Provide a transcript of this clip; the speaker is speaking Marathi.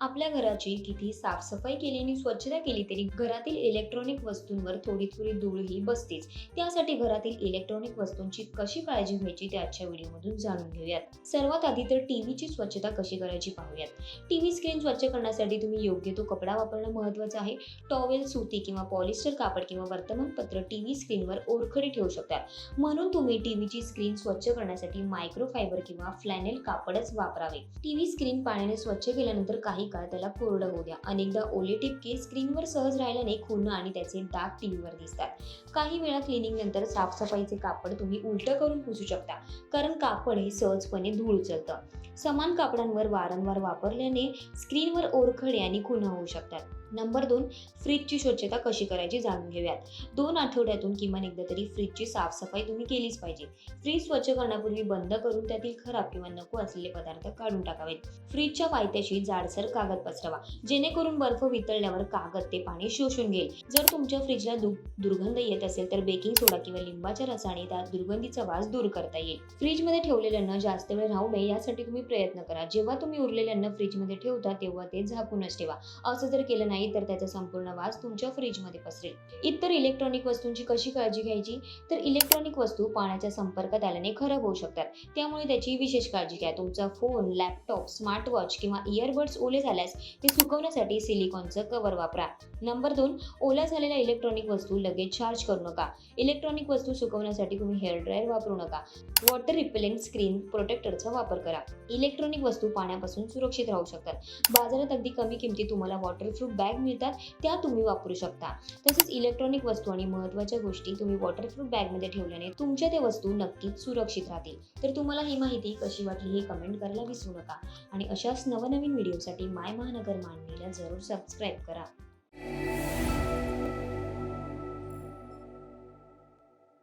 आपल्या घराची किती साफसफाई केली आणि स्वच्छता केली तरी घरातील इलेक्ट्रॉनिक वस्तूंवर थोडी थोडी धूळ ही बसतेच. त्यासाठी घरातील इलेक्ट्रॉनिक वस्तूंची कशी काळजी घ्यायची ते आजच्या व्हिडिओमधून जाणून घेऊयात. सर्वात आधी तर टीव्हीची स्वच्छता कशी करायची पाहूयात. टीव्ही स्क्रीन स्वच्छ करण्यासाठी तुम्ही योग्य तो कपडा वापरणं महत्त्वाचं आहे. टॉवेल सुती किंवा पॉलिस्टर कापड किंवा वर्तमानपत्र टीव्ही स्क्रीनवर ओरखडी ठेवू शकतात म्हणून तुम्ही टीव्हीची स्क्रीन स्वच्छ करण्यासाठी मायक्रोफायबर किंवा फ्लॅनेल कापडच वापरावे. टीव्ही स्क्रीन पाण्याने स्वच्छ केल्यानंतर काही काळ त्याला कोरडं होऊ द्या. अनेकदा ओले टिपके स्क्रीनवर सहज राहिल्याने खुणं आणि त्याचे डाग टीव्हीवर दिसतात. काही वेळा क्लिनिंग नंतर साफसफाईचे कापड तुम्ही उलट करून पुसू शकता कारण कापड हे सहजपणे धूळ उचलतं. समान कापडांवर वारंवार वापरल्याने स्क्रीनवर ओरखडे आणि खुणं होऊ शकतात. नंबर दोन फ्रीजची स्वच्छता कशी करायची जाणून घेऊयात. दोन आठवड्यातून किमान एकदा तरी फ्रीजची साफसफाई तुम्ही केलीच पाहिजे. फ्रीज स्वच्छ करण्यापूर्वी बंद करून त्यातील खराब किंवा नको असलेले पदार्थ काढून टाकावेत. फ्रीजच्या पायथ्याशी जाडसर कागद पसरवा. जेणेकरून बर्फ वितळल्यावर कागद ते पाणी शोषून घेईल. जर तुमच्या फ्रीजला दुर्गंध येत असेल तर बेकिंग सोडा किंवा लिंबाच्या रसाने त्या दुर्गंधीचा वास दूर करता येईल. फ्रीजमध्ये ठेवलेले अन्न जास्त वेळ राहू नये यासाठी तुम्ही प्रयत्न करा. जेव्हा तुम्ही उरलेले अन्न फ्रीजमध्ये ठेवता तेव्हा ते झाकूनच ठेवा. असं जर केलं नाही तर त्याचा संपूर्ण वास तुमच्या फ्रीजमध्ये पसरेल. इतर इलेक्ट्रॉनिक वस्तूंची कशी काळजी घ्यायची? तर इलेक्ट्रॉनिक वस्तू पाण्याच्या संपर्कात आल्याने खराब होऊ शकतात. त्यामुळे त्याची विशेष काळजी घ्या. तुमचा फोन लॅपटॉप स्मार्टवॉच किंवा इयरबड्स ओले झाल्यास ते सुकवण्यासाठी सिलिकॉनचं कव्हर वापरा. नंबर दोन ओल्या झालेल्या इलेक्ट्रॉनिक वस्तू लगेच चार्ज करू नका. इलेक्ट्रॉनिक वस्तू सुकवण्यासाठी तुम्ही हेअर ड्रायर वापरू नका. वॉटर रिपेलेंट स्क्रीन प्रोटेक्टरचा वापर करा. इलेक्ट्रॉनिक वस्तू पाण्यापासून सुरक्षित राहू शकतात. बाजारात अगदी कमी किमतीत तुम्हाला वॉटरप्रूफ बॅग मिळतात त्या तुम्ही वापरू शकता. तसेच इलेक्ट्रॉनिक वस्तू आणि महत्त्वाच्या गोष्टी तुम्ही वॉटरप्रूफ बॅगमध्ये ठेवल्याने तुमच्या त्या वस्तू नक्कीच सुरक्षित राहतील. तर तुम्हाला ही माहिती कशी वाटली हे कमेंट करायला विसरू नका. आणि अशाच नवनवीन व्हिडिओसाठी माय महानगर मांडणीला जरूर सबस्क्राईब करा.